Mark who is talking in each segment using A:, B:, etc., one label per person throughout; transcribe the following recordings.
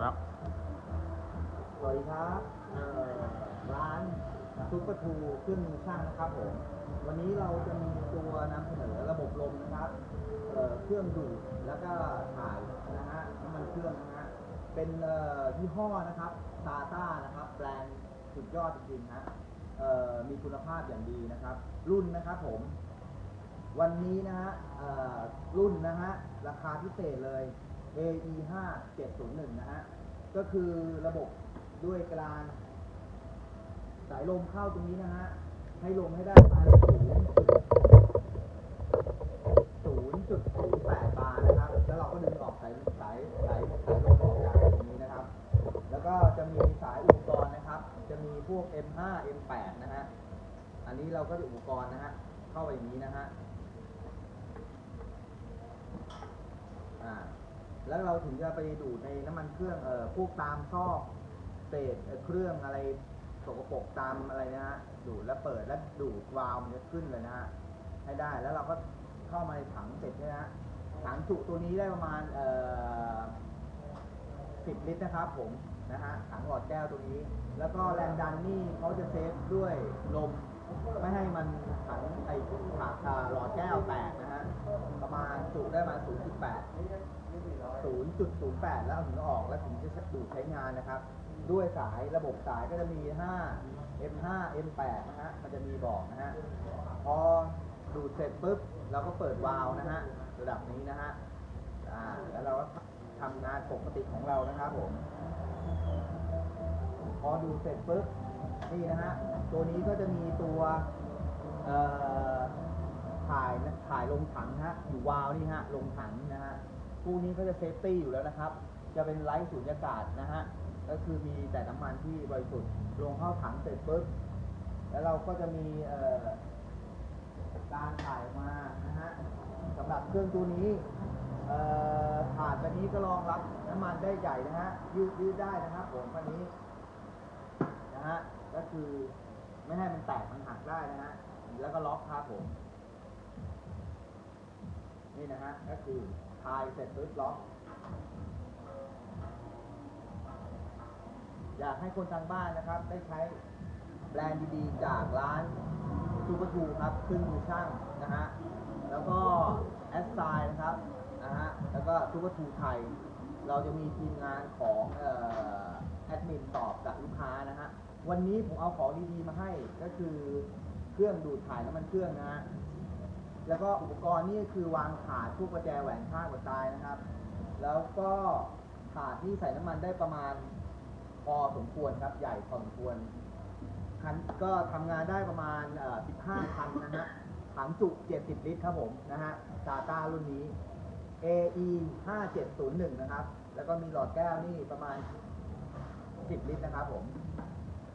A: แล้ว
B: สวัสดีครับเออร้านซุปเปอร์ทูเครื่องมือช่างนะครับผม วันนี้เราจะมีตัวนำเสนอระบบลมนะครับเออเครื่องดูดแล้วก็ถ่ายนะฮะน้ำมันเครื่องนะฮะ เป็นยี่ห้อนะครับตาต้านะครับ แบรนด์สุดยอดจริงๆฮะเอ่อมีคุณภาพอย่างดีนะครับ รุ่นนะครับผม วันนี้นะฮะเออรุ่นนะฮะราคาพิเศษเลย AE 5 701นะฮะ ก็คือระบบด้วยกลาง สายลมเข้าตรงนี้นะฮะ ให้ลมให้ได้ประมาณศูนย์จุดศูนย์แปดบาร์นะครับ แล้วเราก็ดึงออกสายสายสายสายลมออกจากตรงนี้นะครับ แล้วก็จะมีสายอุปกรณ์นะครับ จะมีพวก M5 M8 นะฮะ อันนี้เราก็จะอุปกรณ์นะฮะ เข้าไปอย่างนี้นะฮะ อ่า แล้วเราถึงจะไปดูดในน้ำมันเครื่องเอ่อพวกตามซอกเศษเอ่อเครื่องอะไรสกปรกตามอะไรนะฮะดูดแล้วเปิดแล้วดูดวาล์วมันจะขึ้นเลยนะฮะให้ได้แล้วเราก็เข้ามาในถังเสร็จเนยนะฮะถังจุตัวนี้ได้ประมาณเอ่อ10ลิตรนะครับผมนะฮะถังหลอดแก้วตัวนี้ แล้วก็แรงดันนี่เขาจะเซฟด้วยลม ไม่ให้มันถังไอ้ถาอ่าหลอดแก้วแตกนะฮะ ประมาณจุได้มา 0.8 0.08 แล้วถึงออกแล้วถึงจะดูดใช้งานนะครับ ด้วยสายระบบสายก็จะมี 5 M5 M8 นะฮะ มันจะมีบอกนะฮะ พอดูดเสร็จปุ๊บ เราก็เปิดวาล์วนะฮะ ระดับนี้นะฮะ อ่า แล้วเราก็ทำงานปกติของเรานะครับผม พอดูเสร็จปุ๊บ นี่นะฮะ ตัวนี้ก็จะมีตัวถ่ายนะถ่ายลงถังฮะ อยู่วาล์วนี่ฮะ ลงถังนะฮะ พวกนี้ก็จะเซฟตี้อยู่แล้วนะครับ จะเป็นไร้สูญญากาศนะฮะ ก็คือมีแต่น้ำมันที่บริสุทธิ์ลงเข้าถังเสร็จปุ๊บ แล้วเราก็จะมีการถ่ายมานะฮะสำหรับเครื่องตัวนี้เอ่อถาดตัวนี้ก็รองรับน้ำมันได้ใหญ่นะฮะยืดยืดได้นะครับผมอันนี้ นะฮะ ก็คือไม่ให้มันแตกมันหักได้นะฮะ แล้วก็ล็อกครับผม นี่นะฮะ ก็คือทายเสร็จปุ๊บล็อก อยากให้คนทางบ้านนะครับ ได้ใช้แบรนด์ดีๆ จากร้านซูเปอร์ทูครับครื่งมือช่างนะฮะ แล้วก็แอสไซน์นะครับนะฮะ แล้วก็ซูเปอร์ทูไทย เราจะมีทีมงานของเอ่อแอดมินตอบกับลูกค้านะฮะ วันนี้ผมเอาของดีๆมาให้ก็คือเครื่องดูดถ่ายน้ำมันเครื่องนะฮะแล้วก็อุปกรณ์นี่คือวางถาดพวกประแจแหวนข้างหัวตายนะครับ แล้วก็ถาดที่ใส่น้ำมันได้ประมาณพอสมควรครับ ใหญ่พอสมควรคันก็ทำงานได้ประมาณ 15คันนะฮะถังจุ 70 ลิตรครับผมนะฮะตาต้ารุ่นนี้ AE 5701 นะครับ แล้วก็มีหลอดแก้วนี่ประมาณ 10 ลิตรนะครับผม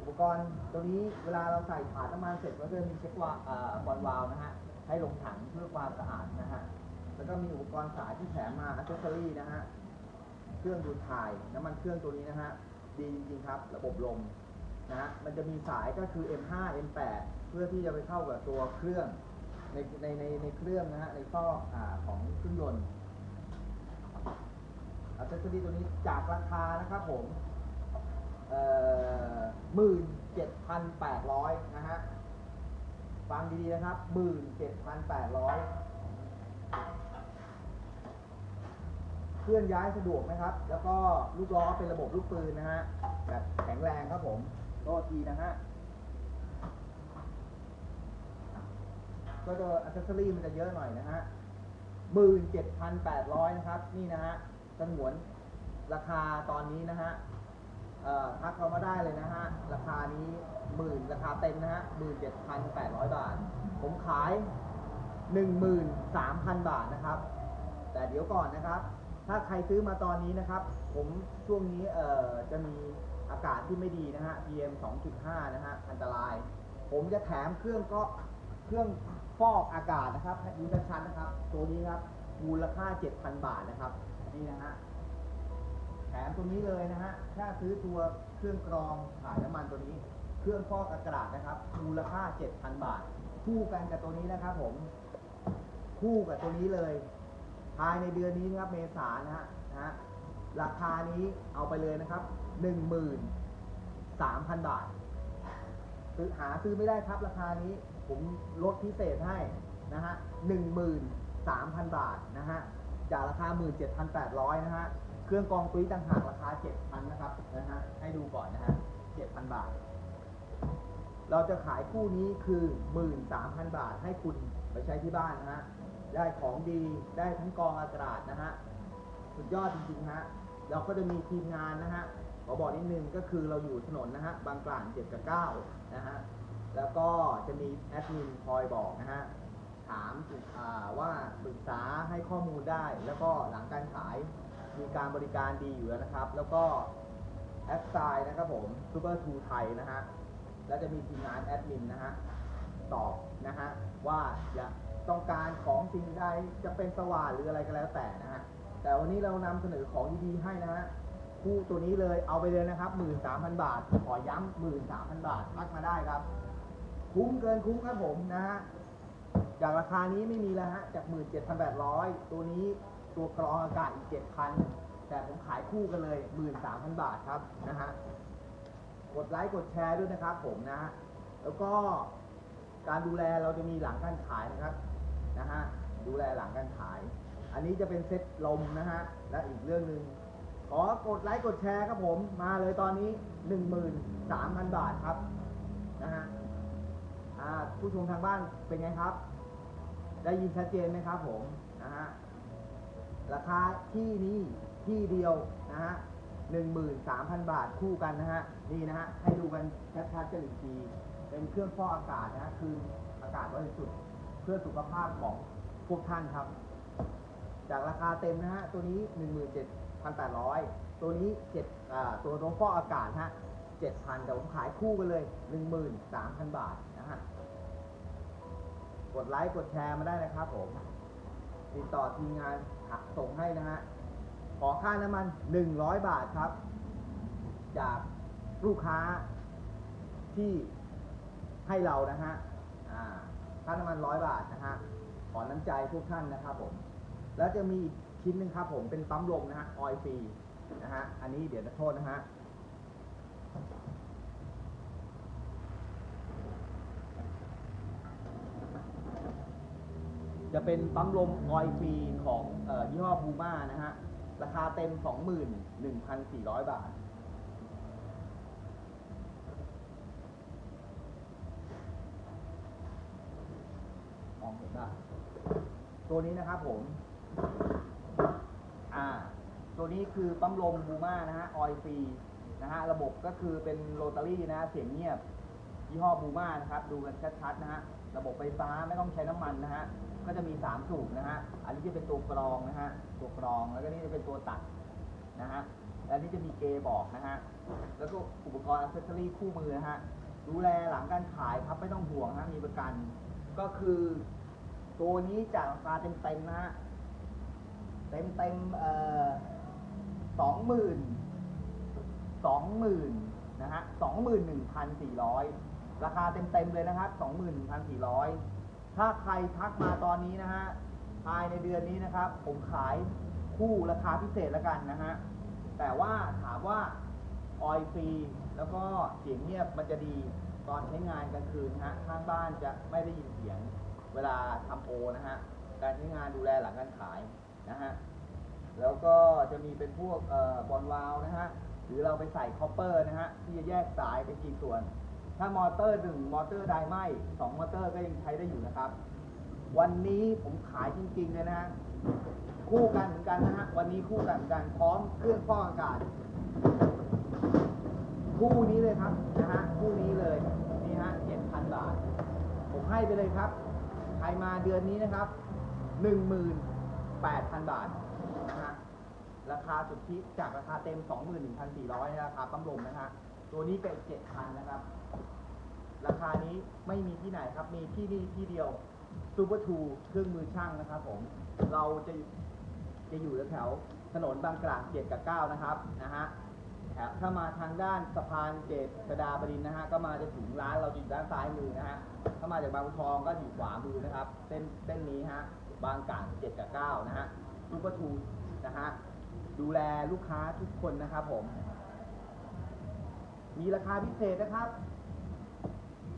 B: อุปกรณ์ตัวนี้เวลาเราใส่ถาดน้ำมันเสร็จก็จะมีเช็ควาบอลวาล์วนะฮะให้ลงถังเพื่อความสะอาดนะฮะแล้วก็มีอุปกรณ์สายที่แถมมาอัซเซอรี่นะฮะเครื่องดูดถ่ายน้ำมันเครื่องตัวนี้นะฮะดีจริงๆครับ ระบบลมนะฮะมันจะมีสายก็คือ M5 M8 เพื่อที่จะไปเข้ากับตัวเครื่องในในในในเครื่องนะฮะในซออของเครื่องยนต์อัซเซอรี่ตัวนี้จากราคานะครับผม หมื่นเจ็ดพันแปดร้อยนะฮะ ฟังดีๆนะครับหมื่นเจ็ดพันแปดร้อยเคลื่อนย้ายสะดวกนะครับ แล้วก็ลูกล้อเป็นระบบลูกปืนนะฮะ แบบแข็งแรงครับผมโทษทีนะฮะ ก็จะอัซเซอรี่มันจะเยอะหน่อยนะฮะหมื่นเจ็ดพันแปดร้อยนะครับ นี่นะฮะสงวนราคาตอนนี้นะฮะ เอ่อทักเรามาได้เลยนะฮะ ราคานี้หมื่นราคาเต็มนะฮะหมื่นเจ็ดพันแปดร้อยบาท ผมขายหนึ่งหมื่นสามพันบาทนะครับ แต่เดี๋ยวก่อนนะครับ ถ้าใครซื้อมาตอนนี้นะครับ ผมช่วงนี้เอ่อจะมีอากาศที่ไม่ดีนะฮะ PM 2.5 นะฮะ อันตราย ผมจะแถมเครื่องก็เครื่องฟอกอากาศนะครับดูชัดๆนะครับ ตัวนี้ครับ มูลค่า 7,000 บาทนะครับ นี่นะฮะ ถมตัวนี้เลยนะฮะถ้าซื้อตัวเครื่องกรองถ่ายน้ำมันตัวนี้ เครื่องฟอกอากาศนะครับมูลค่า 7,000 บาท คู่กันกับตัวนี้นะครับผมคู่กับตัวนี้เลย ภายในเดือนนี้นะครับเมษานะฮะนะฮะราคานี้เอาไปเลยนะครับหนึ่งหมื่นสามพันบาทซื้อหาซื้อไม่ได้ครับราคานี้ผมลดพิเศษให้นะฮะหนึ่งหมื่นสามพันบาทนะฮะจากราคาหมื่นเจ็ดพันแปดร้อยนะฮะ เครื่องกรองตุ้ยต่างหากราคาเจ็ดพันนะครับนะฮะให้ดูก่อนนะฮะเจ็ดพันบาท เราจะขายคู่นี้คือหมื่นสามพันบาทให้คุณไปใช้ที่บ้านนะฮะ ได้ของดีได้ทั้งกองอากาศนะฮะ สุดยอดจริงๆฮะ เราก็จะมีทีมงานนะฮะขอบอกนิดนึงก็คือเราอยู่ถนนนะฮะ บางกลางเจ็ดกับเก้านะฮะ แล้วก็จะมีแอดมินคอยบอกนะฮะถามว่าปรึกษาให้ข้อมูลได้ แล้วก็หลังการขาย มีการบริการดีอยู่แล้วนะครับ แล้วก็แอดไซน์นะครับผมซูเปอร์ทูไทยนะฮะ แล้วจะมีทีมงานแอดมินนะฮะ ตอบนะฮะ ว่าจะต้องการของสิ่งใดจะเป็นสว่านหรืออะไรก็แล้วแต่นะฮะ แต่วันนี้เรานำเสนอของดีๆให้นะฮะ คู่ตัวนี้เลยเอาไปเลยนะครับ 13,000 บาท ขอย้ำ13,000 บาททักมาได้ครับ คุ้มเกินคุ้มครับผมนะฮะ จากราคานี้ไม่มีแล้วฮะ จาก 17,800 ตัวนี้ ตัวกรองอากาศอีก7,000แต่ผมขายคู่กันเลย13,000บาทครับนะฮะกดไลค์กดแชร์ด้วยนะครับผมนะฮะแล้วก็การดูแลเราจะมีหลังการขายนะครับนะฮะดูแลหลังการขาย อันนี้จะเป็นเซ็ตลมนะฮะและอีกเรื่องหนึ่งขอกดไลค์กดแชร์ครับผมมาเลยตอนนี้13,000บาทครับนะฮะอ่าผู้ชมทางบ้านเป็นไงครับ ได้ยินชัดเจนไหมครับผมนะฮะ ราคาที่นี้ที่เดียวนะฮะหนึ่งหมื่นสามพันบาทคู่กันนะฮะนี่นะฮะให้ดูกันชัดๆกันอีกทีเป็นเครื่องฟอกอากาศนะฮะคืออากาศบริสุทธิ์เพื่อสุขภาพของพวกท่านครับ จากราคาเต็มนะฮะตัวนี้17,800ตัวนี้7อ่าตัวตัวฟอกอากาศนะฮะ7,000แต่ผมขายคู่กันเลย13,000บาทนะฮะกดไลค์กดแชร์มาได้นะครับผม ติดต่อทีมงานหักส่งให้นะฮะ ขอค่าน้ำมัน 100 บาทครับ จากลูกค้าที่ให้เรานะฮะค่าน้ำมันร้อยบาทนะฮะ ขอน้ำใจทุกท่านนะครับผม แล้วจะมีอีกชิ้นหนึ่งครับผมเป็นปั๊มลมนะฮะ ออยฟรีนะฮะ อันนี้เดี๋ยวจะโทษนะฮะ จะเป็นปั๊มลมออยฟรีของเอ่อยี่ห้อบูมานะฮะ ราคาเต็ม 21,400 บาท มองเห็นป่ะตัวนี้นะครับผม อ่า ตัวนี้คือปั๊มลมบูมานะฮะ ออยฟรีนะฮะ ระบบก็คือเป็นโรตารี่นะฮะเสียงเงียบ ยี่ห้อบูมานะครับ ดูกันชัดๆนะฮะ ระบบไฟฟ้าไม่ต้องใช้น้ำมันนะฮะ ก็จะมี3สูบนะฮะ อันนี้จะเป็นตัวกรองนะฮะ ตัวกรอง แล้วก็นี่จะเป็นตัวตัดนะฮะ และนี่จะมีเกบอกนะฮะ แล้วก็อุปกรณ์อัซเซอรี่คู่มือนะฮะ ดูแลหลังการขายครับไม่ต้องห่วงนะฮะ มีประกัน ก็คือตัวนี้จากราคาเต็มๆนะฮะเต็มเต็มๆเอ่อสองหมื่นสองหมื่นนะฮะสองหมื่นหนึ่งพันสี่ร้อยราคาเต็มเต็มๆเลยนะครับสองหมื่นหนึ่งพันสี่ร้อย ถ้าใครทักมาตอนนี้นะฮะภายในเดือนนี้นะครับ ผมขายคู่ราคาพิเศษแล้วกันนะฮะแต่ว่าถามว่าออยฟรีแล้วก็เสียงเงียบมันจะดีตอนใช้งานกลางคืนนะฮะข้างบ้านจะไม่ได้ยินเสียงเวลาทำโอนะฮะการใช้งานดูแลหลังการขายนะฮะแล้วก็จะมีเป็นพวกบอลวาลวนะฮะหรือเราไปใส่คอปเปอร์นะฮะที่จะแยกสายเป็นกี่ส่วน ถ้ามอเตอร์หนึ่งมอเตอร์ไดไหมสองมอเตอร์ก็ยังใช้ได้อยู่นะครับ วันนี้ผมขายจริงๆเลยนะฮะคู่กันเหมือนกันนะฮะวันนี้คู่กันกันพร้อมเครื่องฟอกอากาศ คู่นี้เลยครับนะฮะคู่นี้เลยนี่ฮะเจ็ดพันบาท ผมให้ไปเลยครับ ใครมาเดือนนี้นะครับหนึ่งหมื่นแปดพันบาทนะฮะราคาสุทธิจากราคาเต็มสองหมื่นหนึ่งพันสี่ร้อยราคาปั๊มลมนะฮะ ตัวนี้เป็นเจ็ดพันนะครับ ราคานี้ไม่มีที่ไหนครับมีที่นี่ที่เดียวซูเปอร์ทูเครื่องมือช่างนะครับผมเราจะจะอยู่แถวถนนบางกลางเจ็ดกับเก้านะครับนะฮะแถวถ้ามาทางด้านสะพานเจษฎาบดินนะฮะก็มาจะถึงร้านเราอยู่ด้านซ้ายมือนะฮะถ้ามาจากบางบัวทองก็อยู่ขวามือนะครับเส้นเส้นนี้ฮะบางกลางเจ็ดกับเก้านะฮะซูเปอร์ทูนะฮะดูแลลูกค้าทุกคนนะครับผม มีราคาพิเศษนะครับ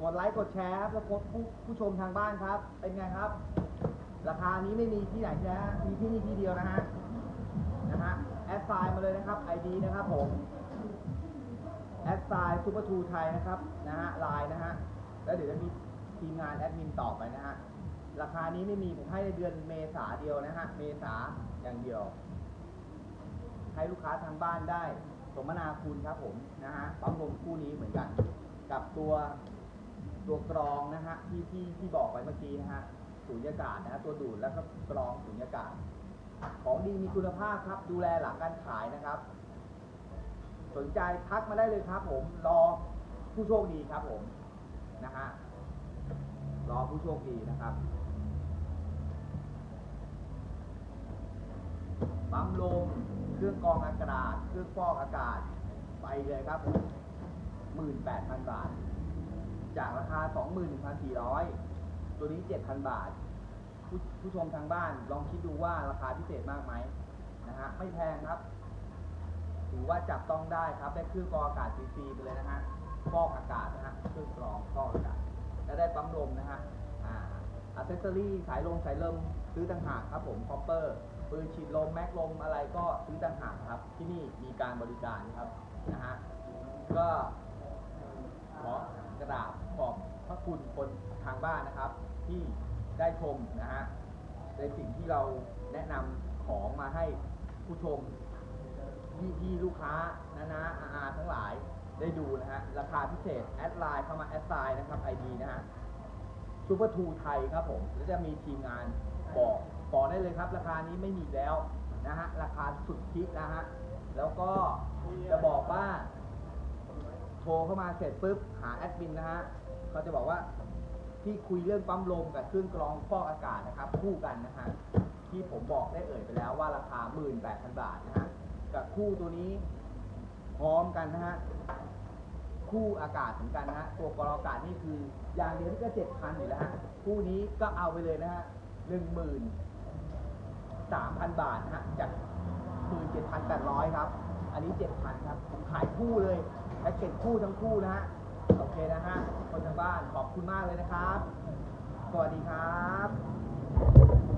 B: กดไลค์กดแชร์ครับแล้วกดผู้ผู้ชมทางบ้านครับ เป็นไงครับ ราคานี้ไม่มีที่ไหนนะฮะมีที่นี่ที่เดียวนะฮะนะฮะแอดไซน์มาเลยนะครับ ID นะครับผมแอดไซน์ซูเปอร์ทูไทยนะครับนะฮะไลน์นะฮะแล้วเดี๋ยวจะมีทีมงานแอดมินตอบไปนะฮะราคานี้ไม่มีผมให้ในเดือนเมษาเดียวนะฮะเมษาอย่างเดียว ให้ลูกค้าทางบ้านได้สมนาคุณครับผมนะฮะปั๊มลมคู่นี้เหมือนกัน กับตัว ตัวกรองนะฮะที่ที่ที่บอกไปเมื่อกี้นะฮะสูญญากาศนะฮะตัวดูดแล้วก็กรองสูญญากาศ ของดีมีคุณภาพครับ ดูแลหลังการขายนะครับ สนใจทักมาได้เลยครับ ผมรอผู้โชคดีครับผมนะฮะรอผู้โชคดีนะครับปั๊มลมเครื่องกรองอากาศ เครื่องฟอกอากาศ ไปเลยครับผมหมื่นแปดพันบาท จากราคาสองหมื่นพันสี่ร้อยตัวนี้เจ็ดพันบาท ผู้ผู้ชมทางบ้านลองคิดดูว่าราคาพิเศษมากไหมนะฮะไม่แพงครับ ถือว่าจับต้องได้ครับ ได้เครื่องกรองอากาศฟรีๆไปเลยนะฮะฟอกอากาศนะฮะเครื่องกรองฟอกอากาศและได้ปั๊มลมนะฮะอ่าอัเซสซอรี่สายลมสายลมซื้อต่างหากครับผมคอปเปอร์ปืนฉีดลมแม็กลมอะไรก็ซื้อต่างหากครับ ที่นี่มีการบริการครับนะฮะก็ขอ กระดาษขอบพระคุณคนทางบ้านนะครับ ที่ได้ชมนะฮะในสิ่งที่เราแนะนำของมาให้ผู้ชมพี่พี่ลูกค้านะนะอาอาทั้งหลายได้ดูนะฮะราคาพิเศษแอดไลน์เข้ามาแอดไซน์นะครับ ID นะฮะซูเปอร์ทูไทยครับผมแล้วจะมีทีมงานบอกบอกได้เลยครับ ราคานี้ไม่มีแล้วนะฮะราคาสุดพิกนะฮะแล้วก็จะบอกว่า ทรเข้ามาเสร็จปุ๊บหาแอดมินนะฮะเขาจะบอกว่าที่คุยเรื่องปั๊มลมกับเครื่องกรองฟอกอากาศนะครับ คู่กันนะฮะที่ผมบอกได้เอ่ยไปแล้วว่าราคา 18,000 บาทนะฮะกับคู่ตัวนี้พร้อมกันนะฮะคู่อากาศเหมือนกันนะฮะตัวกรองอากาศนี่คืออย่างเดียวนี่ก็7,000อยู่แล้วฮะคู่นี้ก็เอาไปเลยนะฮะ13,000บาทนะฮะจาก17,800ครับ อันนี้7,000ครับผมขายคู่เลย แพ็กเกจคู่ทั้งคู่นะฮะ โอเคนะฮะ คนทางบ้านขอบคุณมากเลยนะครับ สวัสดีครับ